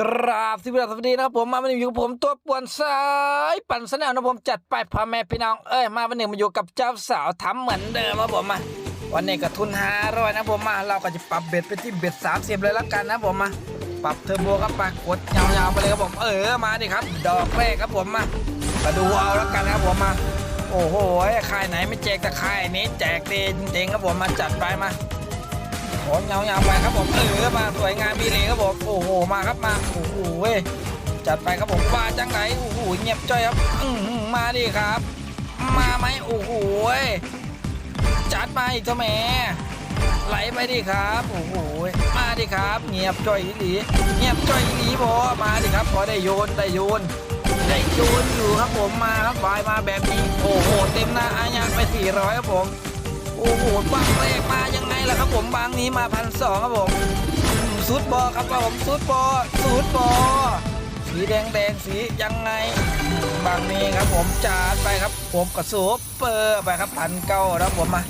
กราบสิบสวัสดีนะครับผมมาวันนี้อยู่กับผมตัวป่วนสายปั่นสนามนะผมจัดไปพ่อแม่พี่น้องเอ้ยมาวันนี้มาอยู่กับเจ้าสาวทำเหมือนเดิมครับผมมาวันนี้ก็ทุนห้าร้อยนะผมมาเราก็จะปรับเบ็ดไปที่เบ็ดสามสิบเลยละกันนะผมมาปรับเทอร์โบครับปากดยาวๆไปเลยครับผมเออมาดิครับ ดอกแรกครับผมมามาดูเอาแล้วกันนะครับผมมา โอ้โหค่ายไหนไม่แจกแต่ค่ายนี้แจกดีจริงๆครับผมมาจัดไปมา โอ้เงาเงาๆไปครับผมเออมาสวยงามมีเลยครับผมโอ้โหมาครับมาโอ้โหเว้ยจัดไปครับผมว่าจังไหนโอ้โหเงียบจ้อยครับอืมาดิครับ มาไหมโอ้โหจัดมาอีกเจ้าแม่ไหลไปดิครับโอ้โหมาดิครับ เงียบจ้อยอีหลีเงียบจ้อยอีหลีบอมาดิครับพอได้โยนได้โยนได้โยนอยู่ครับผมมาครับบายมาแบบนี้โอ้โห เต็มหน้าอาญาไป400ครับผมโอ้โหบางแรกมายัง ผมบางนี้มาพันสองครับผมอืมซูดบอครับผมซูดบอลซูดบอสีแดงแดงสียังไง บางนี้ครับผมจัดไปครับ ผมกระสูบเปอร์ไปครับพันเก้าแล้วผมมา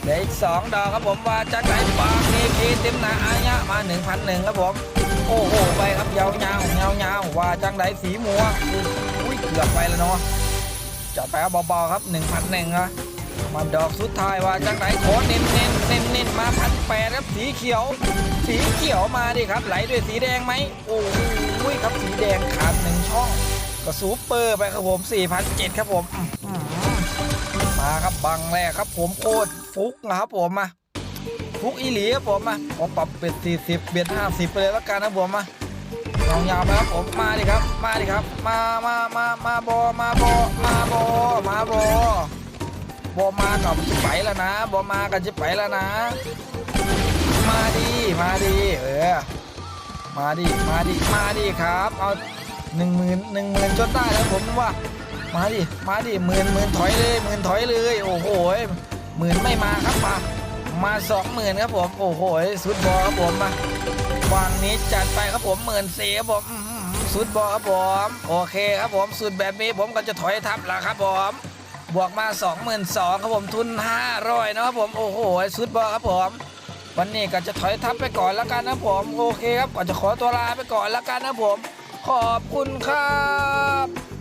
เหลืออีกสองดอกครับผมว่าจากไหนบางนี้เคเต็มหนาอายะมาหนึ่งพันหนึ่งครับผมโอ้โหไปครับยาวยาวยาวยาวว่าจังไหนสีม่วอุ้ยเกือบไปแล้วเนาะจัดไปครับเบาๆครับหนึ่งพันหนึ่งอะ มาดอกสุดท้ายว่าจังไหนขอเน้นเน้นเน้นเน้นมาพันแปดครับสีเขียว สีเขียวมาดิครับไหลด้วยสีแดงไหมโอ้ยครับสีแดงขาดหนึ่งช่อง ก็ซูเปอร์ไปครับผม4,007ครับผมมาครับบังแรกครับผมโคตรฟุกนะครับผมมาฟุกอีหลีครับผมมาผมปรับเป็ด40เบียด50ไปเลยแล้วกันนะผมมาลองยาวไปครับผมมาดิครับ มาดิครับ มามามามาบอมาบอมาบอมาบอ บอมากับจะไปแล้วนะบอมากันจะไปแล้วนะ มาดีมาดีเออมาดีมาดีมาดีครับ เอาหนึ่งหมื่นหนึ่งหมื่นจนได้แล้วผมว่า มาดิมาดิหมื่นหมื่นถอยเลยหมื่นถอยเลย โอ้โหหมื่นไม่มาครับมามาสองหมื่นครับผมโอ้โหสุดบอครับผมมาวางนี้จัดไปครับผมหมื่นสี่ครับผมสุดบอครับผมโอเคครับผมสุดแบบนี้ผมก็จะถอยทับแล้วครับผม บวกมา 22,000ครับผมทุน 500นะครับผมโอ้โหสุดบอครับผม วันนี้ก็จะถอยทับไปก่อนแล้วกันนะผมโอเคครับก็จะขอตัวลาไปก่อนแล้วกันนะผม ขอบคุณครับ